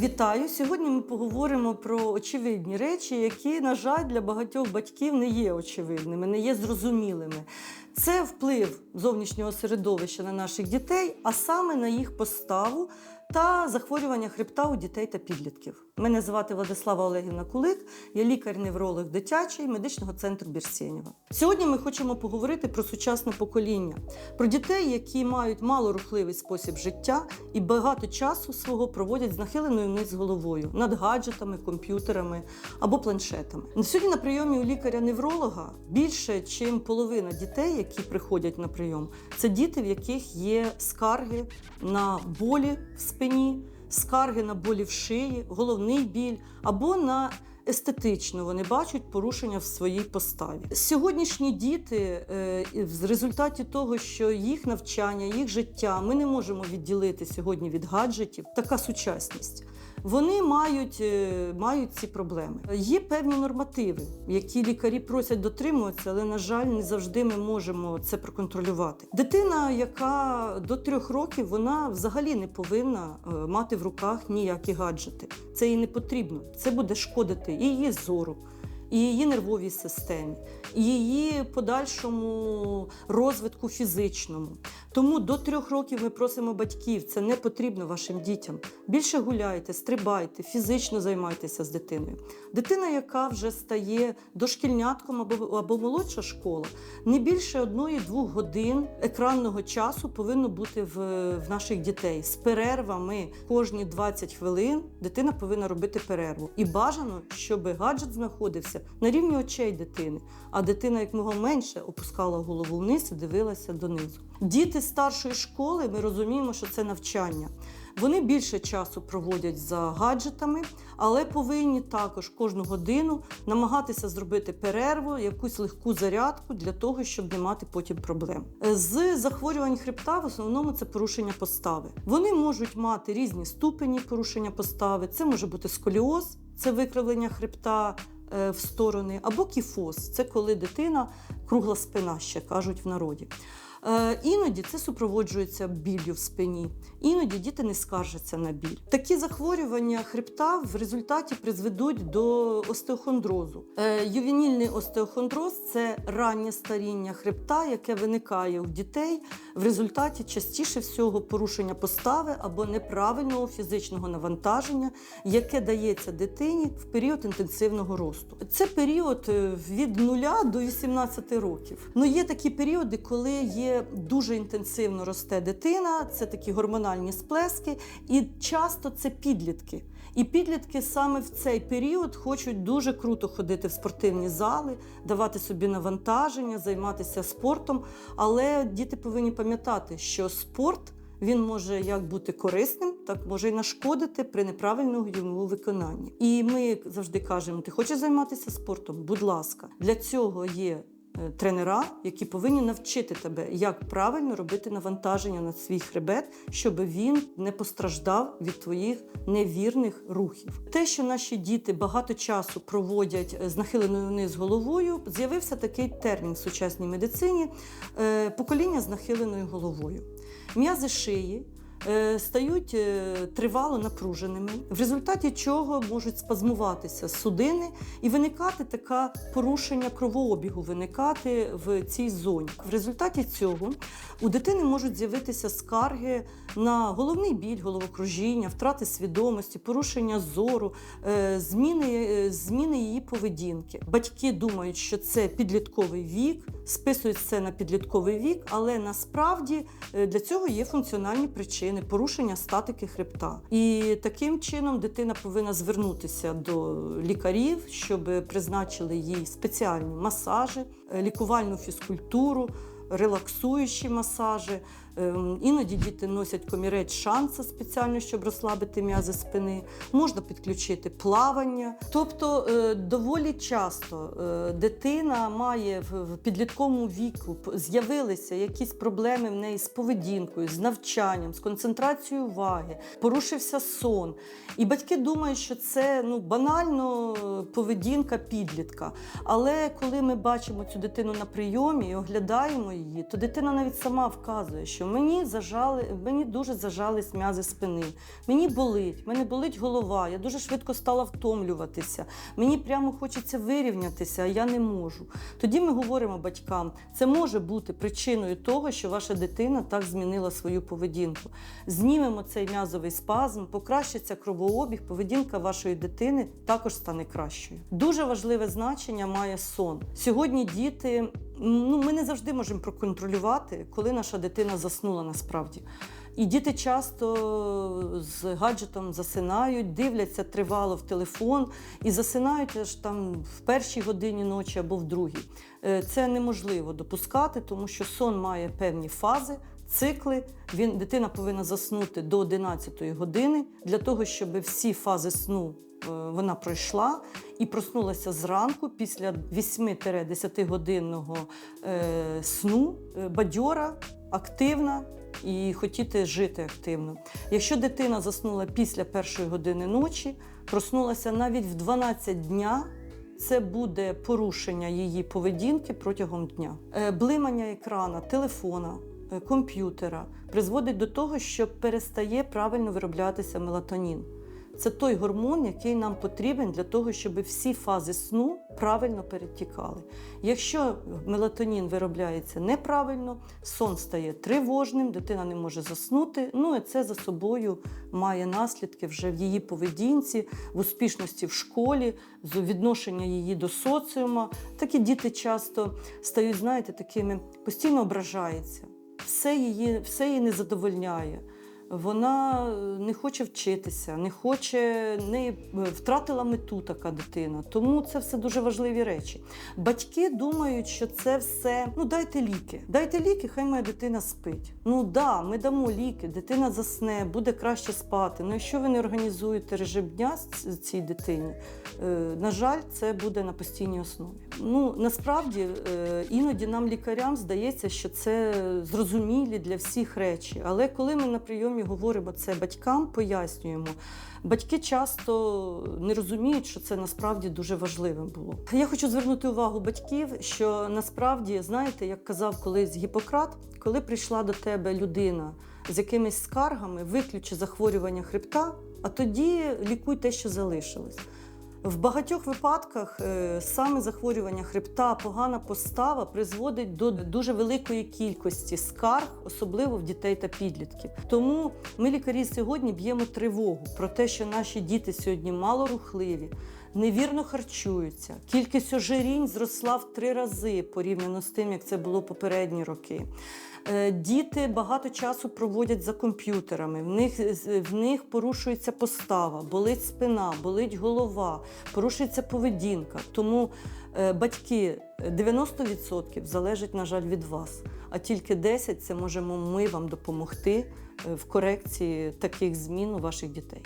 Вітаю! Сьогодні ми поговоримо про очевидні речі, які, на жаль, для багатьох батьків не є очевидними, не є зрозумілими. Це вплив зовнішнього середовища на наших дітей, а саме на їх поставу та захворювання хребта у дітей та підлітків. Мене звати Владислава Олегівна Кулик, я лікар-невролог дитячий медичного центру Бірсєнєва. Сьогодні ми хочемо поговорити про сучасне покоління, про дітей, які мають малорухливий спосіб життя і багато часу свого проводять з нахиленою вниз головою над гаджетами, комп'ютерами або планшетами. Сьогодні на прийомі у лікаря-невролога більше, ніж половина дітей, які приходять на прийом, це діти, в яких є скарги на болі в спині, скарги на болі в шиї, головний біль або на Естетично вони бачать порушення в своїй поставі. Сьогоднішні діти, е, в результаті того, що їх навчання, їх життя, ми не можемо відділити сьогодні від гаджетів. Така сучасність. Вони мають, е, мають ці проблеми. Є певні нормативи, які лікарі просять дотримуватися, але, на жаль, не завжди ми можемо це проконтролювати. Дитина, яка до трьох років, вона взагалі не повинна е, мати в руках ніякі гаджети. Це їй не потрібно. Це буде шкодити і її зору, і її нервовій системі, і її подальшому розвитку фізичному. Тому до трьох років ми просимо батьків, це не потрібно вашим дітям. Більше гуляйте, стрибайте, фізично займайтеся з дитиною. Дитина, яка вже стає дошкільнятком або, або молодша школа, не більше одної-двох годин екранного часу повинно бути в, в наших дітей з перервами кожні 20 хвилин. Дитина повинна робити перерву. І бажано, щоб гаджет знаходився на рівні очей дитини, а дитина якмога менше опускала голову вниз і дивилася донизу. Діти старшої школи, ми розуміємо, що це навчання. Вони більше часу проводять за гаджетами, але повинні також кожну годину намагатися зробити перерву, якусь легку зарядку для того, щоб не мати потім проблем. З захворювань хребта в основному це порушення постави. Вони можуть мати різні ступені порушення постави. Це може бути сколіоз, це викривлення хребта в сторони, або кіфоз це коли дитина кругла спина, ще кажуть в народі. Е, Іноді це супроводжується біллю в спині, іноді діти не скаржаться на біль. Такі захворювання хребта в результаті призведуть до остеохондрозу. Е, Ювенільний остеохондроз це раннє старіння хребта, яке виникає у дітей в результаті частіше всього порушення постави або неправильного фізичного навантаження, яке дається дитині в період інтенсивного росту. Це період е, від 0 до 18 років. Ну є такі періоди, коли є дуже інтенсивно росте дитина, це такі гормональні сплески, і часто це підлітки. І підлітки саме в цей період хочуть дуже круто ходити в спортивні зали, давати собі навантаження, займатися спортом. Але діти повинні пам'ятати, що спорт він може як бути корисним, так може й нашкодити при неправильному йому виконанні. І ми завжди кажемо: ти хочеш займатися спортом? Будь ласка, для цього є. Е, Тренера, які повинні навчити тебе, як правильно робити навантаження на свій хребет, щоб він не постраждав від твоїх невірних рухів. Те, що наші діти багато часу проводять е, з нахиленою вниз головою, з'явився такий термін в сучасній медицині е, покоління з нахиленою головою. М'язи шиї стають е, тривало напруженими, в результаті чого можуть спазмуватися судини і виникати таке порушення кровообігу, виникати в цій зоні. В результаті цього у дитини можуть з'явитися скарги на головний біль, головокружіння, втрати свідомості, порушення зору, е, зміни, е, зміни її поведінки. Батьки думають, що це підлітковий вік, списують це на підлітковий вік, але насправді е, для цього є функціональні причини порушення статики хребта. І таким чином дитина повинна звернутися до лікарів, щоб призначили їй спеціальні масажі, е, лікувальну фізкультуру. Релаксуючі масажі. Ем, Іноді діти носять комірець шанса спеціально, щоб розслабити м'язи спини. Можна підключити плавання. Тобто е, доволі часто е, дитина має в підлітковому віку з'явилися якісь проблеми в неї з поведінкою, з навчанням, з концентрацією уваги, порушився сон. І батьки думають, що це ну, банально е, поведінка підлітка. Але коли ми бачимо цю дитину на прийомі і оглядаємо її, то дитина навіть сама вказує, що мені зажали, мені дуже зажались м'язи спини, мені болить, мене болить голова, я дуже швидко стала втомлюватися, мені прямо хочеться вирівнятися, а я не можу. Тоді ми говоримо батькам, це може бути причиною того, що ваша дитина так змінила свою поведінку. Знімемо цей м'язовий спазм, покращиться кровообіг, поведінка вашої дитини також стане кращою. Дуже важливе значення має сон. Сьогодні діти, ну ми не завжди можемо проконтролювати, коли наша дитина заснула насправді. І діти часто з гаджетом засинають, дивляться тривало в телефон і засинають аж там в першій годині ночі або в другій. Е, Це неможливо допускати, тому що сон має певні фази, цикли. Він дитина повинна заснути до 11 години для того, щоб всі фази сну вона пройшла і проснулася зранку після 8-10 годинного е, сну, е, бадьора, активна і хотіти жити активно. Якщо дитина заснула після першої години ночі, проснулася навіть в 12 дня. Це буде порушення її поведінки протягом дня. Е, Блимання екрана, телефона, е, комп'ютера призводить до того, що перестає правильно вироблятися мелатонін. Це той гормон, який нам потрібен для того, щоб всі фази сну правильно перетікали. Якщо мелатонін виробляється неправильно, сон стає тривожним, дитина не може заснути. Ну і це за собою має наслідки вже в її поведінці, в успішності в школі, з відношення її до соціума. Такі діти часто стають, знаєте, такими постійно ображаються. Все її, все її не задовольняє. Вона не хоче вчитися, не хоче, не втратила мету така дитина. Тому це все дуже важливі речі. Батьки думають, що це все. Ну дайте ліки. Дайте ліки, хай моя дитина спить. Ну да, ми дамо ліки, дитина засне, буде краще спати. Ну якщо ви не організуєте режим дня цій дитині, е, на жаль, це буде на постійній основі. Ну насправді е, іноді нам лікарям здається, що це зрозумілі для всіх речі. Але коли ми на прийомі говоримо це батькам, пояснюємо. Батьки часто не розуміють, що це насправді дуже важливим було. Я хочу звернути увагу батьків, що насправді, знаєте, як казав колись Гіппократ, коли прийшла до тебе людина з якимись скаргами, виключи захворювання хребта, а тоді лікуй те, що залишилось. В багатьох випадках е, саме захворювання хребта, погана постава призводить до дуже великої кількості скарг, особливо в дітей та підлітків. Тому ми, лікарі, сьогодні б'ємо тривогу про те, що наші діти сьогодні малорухливі, невірно харчуються. Кількість ожирінь зросла в три рази порівняно з тим, як це було попередні роки. Е, Діти багато часу проводять за комп'ютерами, в них, в них порушується постава, болить спина, болить голова, порушується поведінка. Тому е, батьки 90% залежить, на жаль, від вас, а тільки 10% це можемо ми вам допомогти е, в корекції таких змін у ваших дітей.